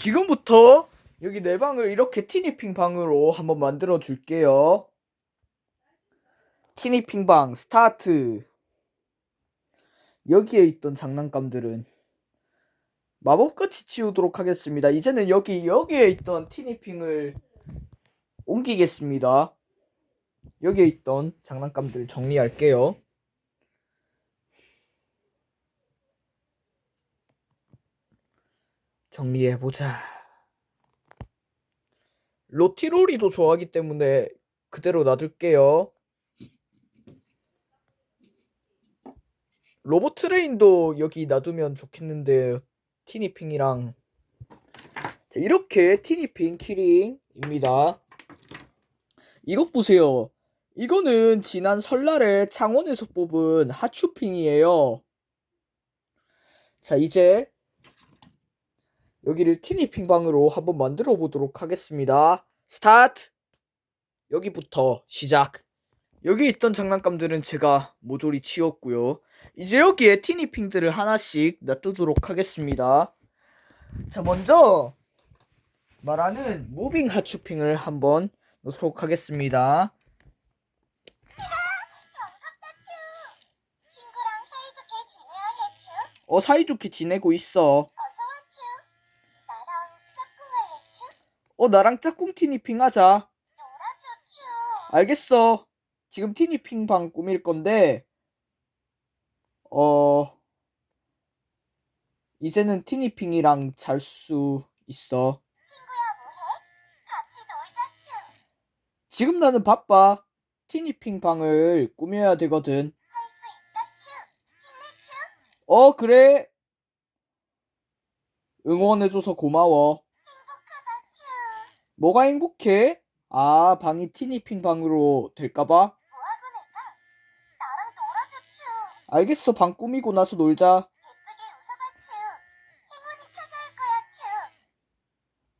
지금부터 여기 내 방을 이렇게 티니핑 방으로 한번 만들어 줄게요. 티니핑 방 스타트. 여기에 있던 장난감들은 마법같이 치우도록 하겠습니다. 이제는 여기 여기에 있던 티니핑을 옮기겠습니다. 여기에 있던 장난감들 정리할게요. 정리해보자. 로티로리도 좋아하기 때문에 그대로 놔둘게요. 로봇 트레인도 여기 놔두면 좋겠는데 티니핑이랑 자, 이렇게 티니핑 키링입니다. 이것 보세요. 이거는 지난 설날에 창원에서 뽑은 하츄핑이에요. 자 이제 여기를 티니핑 방으로 한번 만들어 보도록 하겠습니다. 스타트! 여기부터 시작. 여기 있던 장난감들은 제가 모조리 치웠고요. 이제 여기에 티니핑들을 하나씩 놔두도록 하겠습니다. 자, 먼저 말하는 무빙 하츄핑을 한번 놓도록 하겠습니다. 어, 사이좋게 지내고 있어. 어, 나랑 짝꿍 티니핑 하자. 놀아줘, 츄. 알겠어. 지금 티니핑 방 꾸밀 건데, 어, 이제는 티니핑이랑 잘 수 있어. 친구야, 뭐해? 같이 놀자, 츄. 지금 나는 바빠. 티니핑 방을 꾸며야 되거든. 어, 그래. 응원해줘서 고마워. 뭐가 행복해? 아, 방이 티니핑 방으로 될까봐? 알겠어, 방 꾸미고 나서 놀자.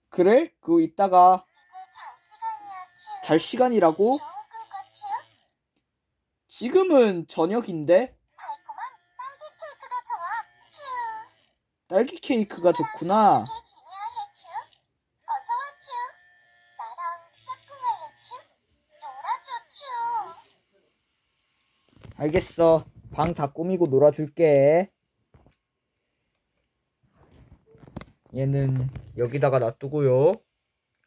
그래? 그거 이따가 잘 시간이라고? 지금은 저녁인데? 딸기 케이크가 좋구나. 알겠어. 방 다 꾸미고 놀아줄게. 얘는 여기다가 놔두고요.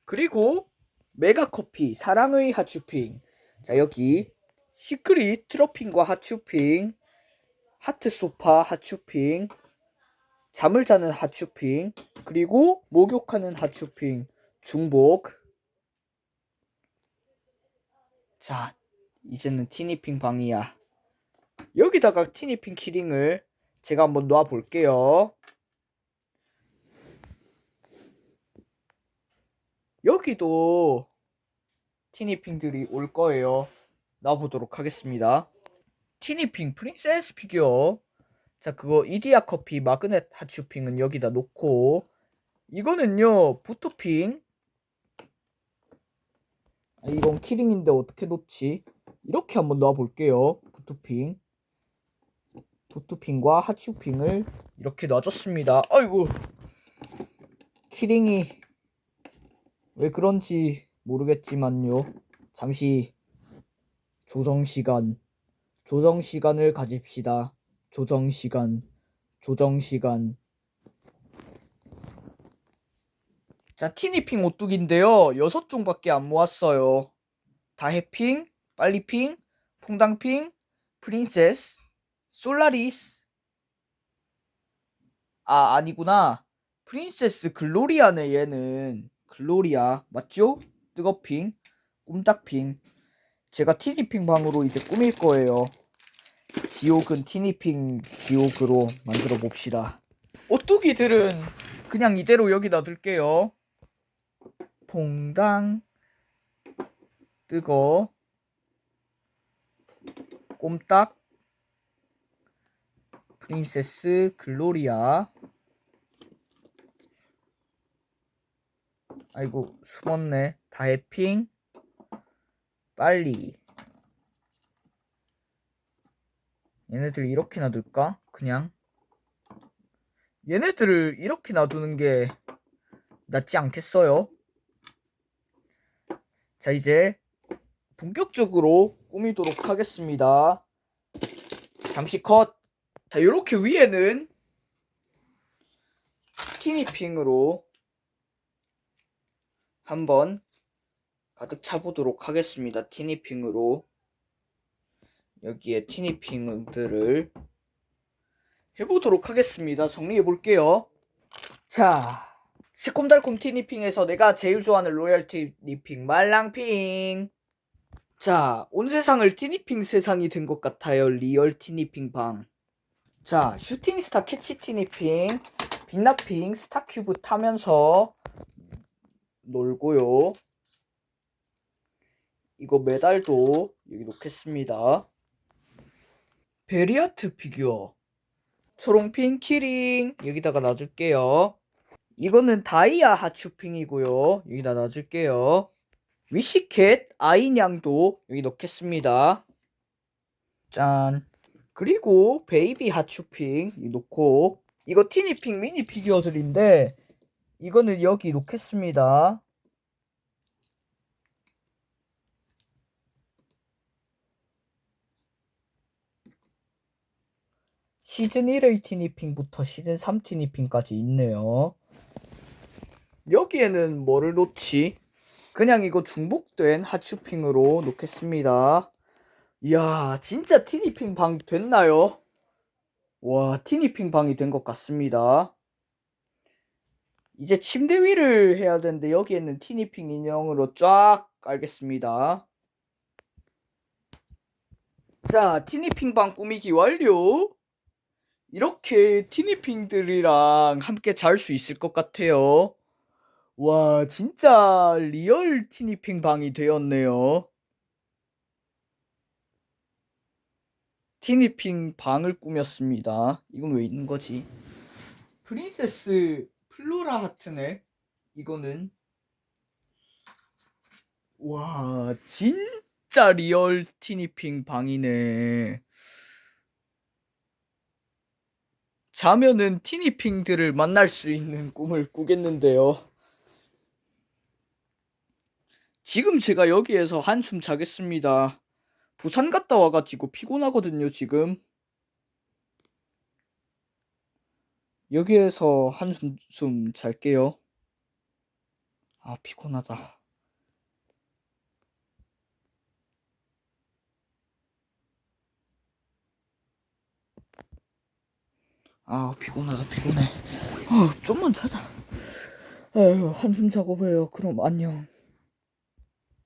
그리고 메가 커피 사랑의 하츄핑. 자 여기 시크릿 트러핑과 하츄핑, 하트 소파 하츄핑, 잠을 자는 하츄핑, 그리고 목욕하는 하츄핑 중복. 자 이제는 티니핑 방이야. 여기다가 티니핑 키링을 제가 한번 놔 볼게요. 여기도 티니핑들이 올 거예요. 놔 보도록 하겠습니다. 티니핑 프린세스 피규어. 자, 그거 이디야 커피 마그넷 하츄핑은 여기다 놓고 이거는요, 부토핑. 아, 이건 키링인데 어떻게 놓지? 이렇게 한번 놔 볼게요. 부토핑. 부투핑과 하츄핑을 이렇게 놔줬습니다. 아이고 키링이 왜 그런지 모르겠지만요. 잠시 조정 시간, 조정 시간을 가집시다. 조정 시간, 조정 시간. 자, 티니핑 오뚜기인데요. 여섯 종밖에 안 모았어요. 다해핑, 빨리핑, 퐁당핑, 프린세스, 솔라리스. 아, 아니구나. 프린세스 글로리아네, 얘는. 글로리아. 맞죠? 뜨거핑, 꼼딱핑. 제가 티니핑 방으로 이제 꾸밀 거예요. 지옥은 티니핑 지옥으로 만들어 봅시다. 오뚜기들은 그냥 이대로 여기 놔둘게요. 퐁당, 뜨거, 꼼딱, 프린세스 글로리아 아이고 숨었네 다해핑 빨리 얘네들 이렇게 놔둘까? 그냥 얘네들을 이렇게 놔두는 게 낫지 않겠어요? 자, 이제 본격적으로 꾸미도록 하겠습니다. 잠시 컷. 자, 요렇게 위에는 티니핑으로 한번 가득 차보도록 하겠습니다. 티니핑으로. 여기에 티니핑들을 해보도록 하겠습니다. 정리해 볼게요. 자, 새콤달콤 티니핑에서 내가 제일 좋아하는 로얄 티니핑 말랑핑. 자, 온 세상을 티니핑 세상이 된 것 같아요. 리얼 티니핑 방. 자, 슈팅스타 캐치 티니핑, 빛나핑, 스타큐브 타면서 놀고요. 이거 메달도 여기 놓겠습니다. 베리아트 피규어. 초롱핑 키링 여기다가 놔줄게요. 이거는 다이아 하츄핑이고요. 여기다 놔줄게요. 위시캣 아이냥도 여기 넣겠습니다. 짠. 그리고 베이비 하츄핑 놓고 이거 티니핑 미니 피규어들인데 이거는 여기 놓겠습니다. 시즌 1의 티니핑부터 시즌 3 티니핑까지 있네요. 여기에는 뭐를 놓지? 그냥 이거 중복된 하츄핑으로 놓겠습니다. 이야, 진짜 티니핑 방 됐나요? 와, 티니핑 방이 된 것 같습니다. 이제 침대 위를 해야 되는데 여기에는 티니핑 인형으로 쫙 깔겠습니다. 자, 티니핑 방 꾸미기 완료! 이렇게 티니핑들이랑 함께 잘 수 있을 것 같아요. 와, 진짜 리얼 티니핑 방이 되었네요. 티니핑 방을 꾸몄습니다. 이건 왜 있는 거지? 프린세스 플로라 하트네. 이거는 와, 진짜 리얼 티니핑 방이네. 자면은 티니핑들을 만날 수 있는 꿈을 꾸겠는데요. 지금 제가 여기에서 한숨 자겠습니다. 부산 갔다 와가지고 피곤하거든요, 지금. 여기에서 한숨 잘게요. 아, 피곤하다. 아, 피곤하다, 피곤해. 아, 좀만 자자. 아유, 한숨 봐요. 그럼 안녕.